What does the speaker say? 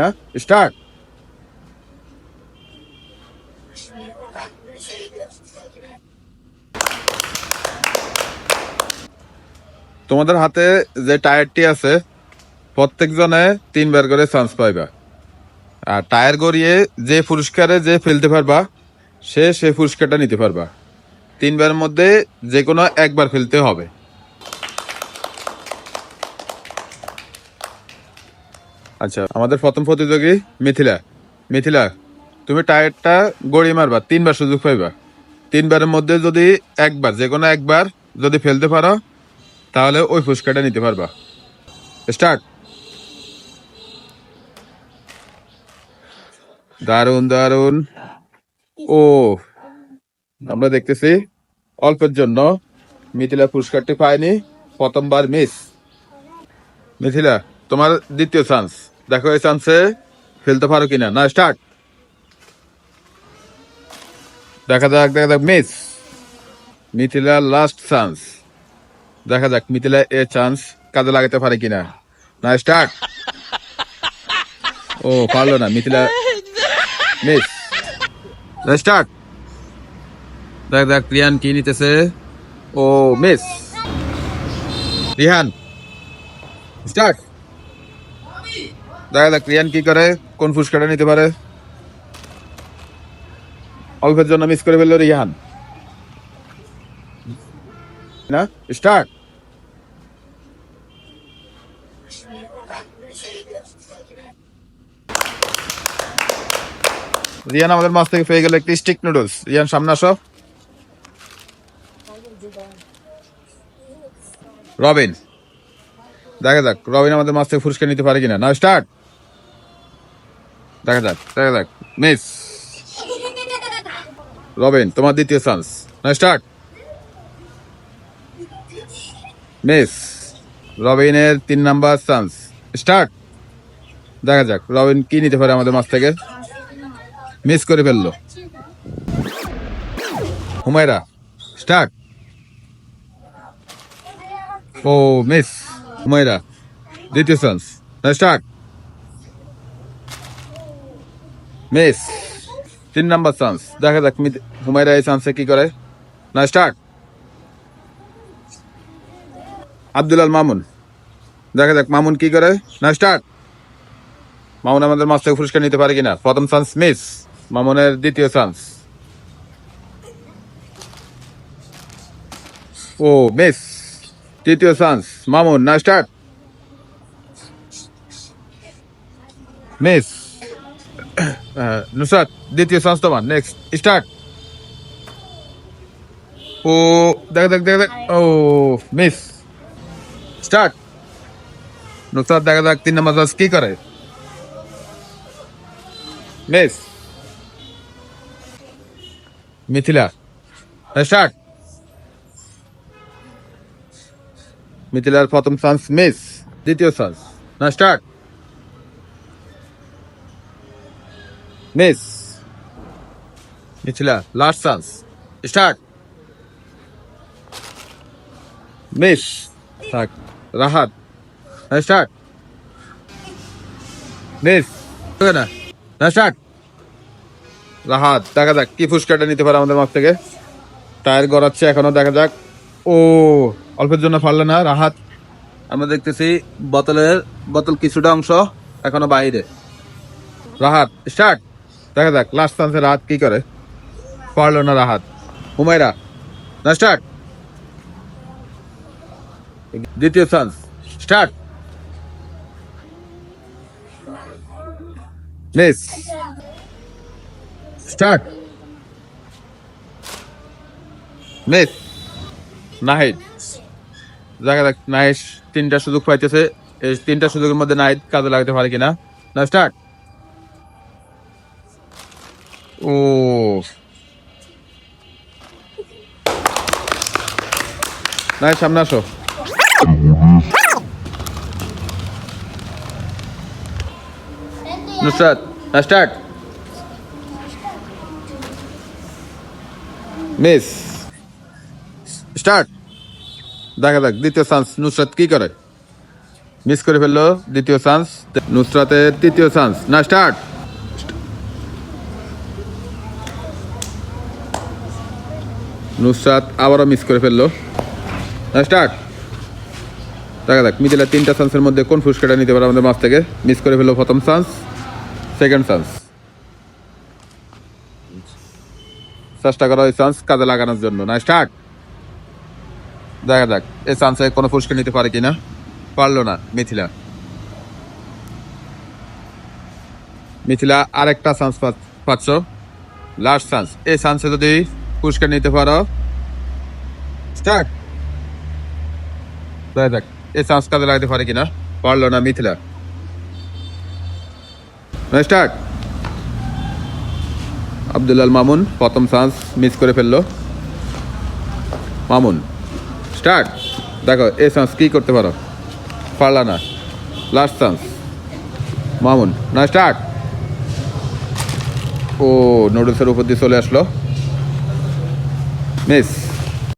না? স্টার্ট। তোমাদের হাতে যে টায়ারটি আছে, প্রত্যেকজনে তিনবার করে চান্স পাইবা। আর টায়ার গড়িয়ে যে পুরস্কারে যে ফেলতে পারবা, সে সেই পুরস্কারটা নিতে পারবা। তিনবারের মধ্যে যে কোনো একবার ফেলতে হবে। আচ্ছা আমাদের প্রথম প্রতিযোগী মিথিলা। মিথিলা, তুমি টায়ারটা গড়িয়ে মারবা, তিনবার সুযোগ পাইবা। তিনবারের মধ্যে যদি একবার যে কোনো একবার যদি ফেলতে পারো, তাহলে ওই ফুচকাটা নিতে পারবা। স্টার্ট। দারুণ দারুণ ও, আমরা দেখতেছি, অল্পের জন্য মিথিলা পুরস্কারটি পায়নি, প্রথমবার মিস। মিথিলা তোমার দ্বিতীয় চান্স দেখো, এই চান্সে ফেলতে পারো কিনা। না স্টার্ট দেখা যাক দেখা যাক মিস মিথিলা লাস্ট চান্স দেখা যাক, মিথিলা, এ চান্স কাজে লাগাতে পারে কিনা। না স্টার্ট ও, পারল না, মিথিলা। মিস স্টার্ট দেখ দেখ রিহান কি নিতেছে। ও মিস রিহান স্টার্ট দেখা যাক রিয়ান কি করে? কোন পুরস্কারটা নিতে পারে? অল্পের জন্য মিস করে ফেলল রিহান রিয়ান আমাদের মাছ থেকে পেয়ে গেল একটি স্টিক নুডলস রিয়ান, সামনে আসো। রবিন। দেখা যাক, রবিন আমাদের মাছ থেকে পুরস্কার নিতে পারে কিনা। না স্টার্ট দেখা যাক দেখা যাক। মিস। রবিন, তোমার দ্বিতীয় চান্স না স্টার্ট মিস, রবিনের তিন নাম্বার চান্স স্টার্ট দেখা যাক, রবিন কি নিতে পারে আমাদের মাছ থেকে। মিস করে ফেলল। হুমায়রা স্টার্ট ও মিস হুমায়রা, দ্বিতীয় চান্স স্টার্ট মিস তিন নাম্বার চান্স দেখা যাক হুমায়রা এই চান্সে কি করে? না স্টার্ট আব্দুলাল মামুন। দেখা যাক, মামুন কি করে? না স্টার্ট মামুন আমাদের মাছ থেকে পুরস্কার নিতে পারে কিনা? প্রথম চান্স মিস মামুনের দ্বিতীয় চান্স ও মিস তৃতীয় চান্স মামুন। না স্টার্ট মিস নুসরাত দ্বিতীয় তোমার নেক্সট স্টার্ট ও দেখ দেখ দেখ দেখ ও মিস স্টার্ট নুসরাত দেখা দেখ তিন নম্বর চান্স কি করে মিস মিথিলা স্টার্ট মিথিলার প্রথম চান্স মিস দ্বিতীয় চান্স না start miss Mithila last chance start miss থাক রাহাত স্টার্ট মিস না স্টার্ট রাহাত দেখা যাক কি পুরস্কারটা নিতে পারে আমাদের মাছ থেকে। টায়ার গড়াচ্ছে এখনও, দেখা যাক। ও, অল্পের জন্য পারলে না, রাহাত। আমরা দেখতেছি বোতলের, বোতল কিছুটা অংশ এখনও বাইরে। রাহাত স্টার্ট দেখা যাক লাস্ট চান্সে রাহাত কি করে? পারল না রাহাত। হুমায়রা, না স্টার্ট দ্বিতীয় chance start miss start miss Nahid. দেখা যাক, নাহিদ তিনটা সুযোগ পাইতেছে। এই তিনটা সুযোগের মধ্যে নাহিদ কাজে লাগাতে পারে কিনা। না স্টার্ট ও। নাহিদ সামনে আসো। নুসরাত স্টার্ট। Miss, start. দেখা যাক, দ্বিতীয় চান্স নুসরাত কি করে? মিস করে ফেলল, দ্বিতীয় চান্স নুসরাতের তৃতীয় চান্স। না, স্টার্ট। নুসরাত আবারও মিস করে ফেলল। স্টার্ট দেখা যাক মিথিলা তিনটা চান্সের মধ্যে কোন ফুসকাটা নিতে পারে আমাদের মাছ থেকে। মিস করে ফেলল প্রথম চান্স সেকেন্ড চান্স চেষ্টা করা ওই চান্স কাজে লাগানোর জন্য। না স্টার্ট দেখা যাক এই চান্সে কোনো পুরস্কার নিতে পারে কিনা। পারল না, মিথিলা। মিথিলা আরেকটা চান্স পাচ্ছ। লাস্ট চান্স এই চান্সে যদি পুরস্কার নিতে পারো। স্টার্ট দেখা যাক এই চান্স কাজে লাগাতে পারে কিনা? পারল না, মিথিলা। স্টার্ট আব্দুল্লাল মামুন, প্রথম চান্স মিস করে ফেলল। মামুন স্টার্ট দেখো, এই চান্স কী করতে পারো? পারলা না। লাস্ট চান্স মামুন, না স্টার্ট ও নুডলসের উপর দিয়ে চলে আসলো। মিস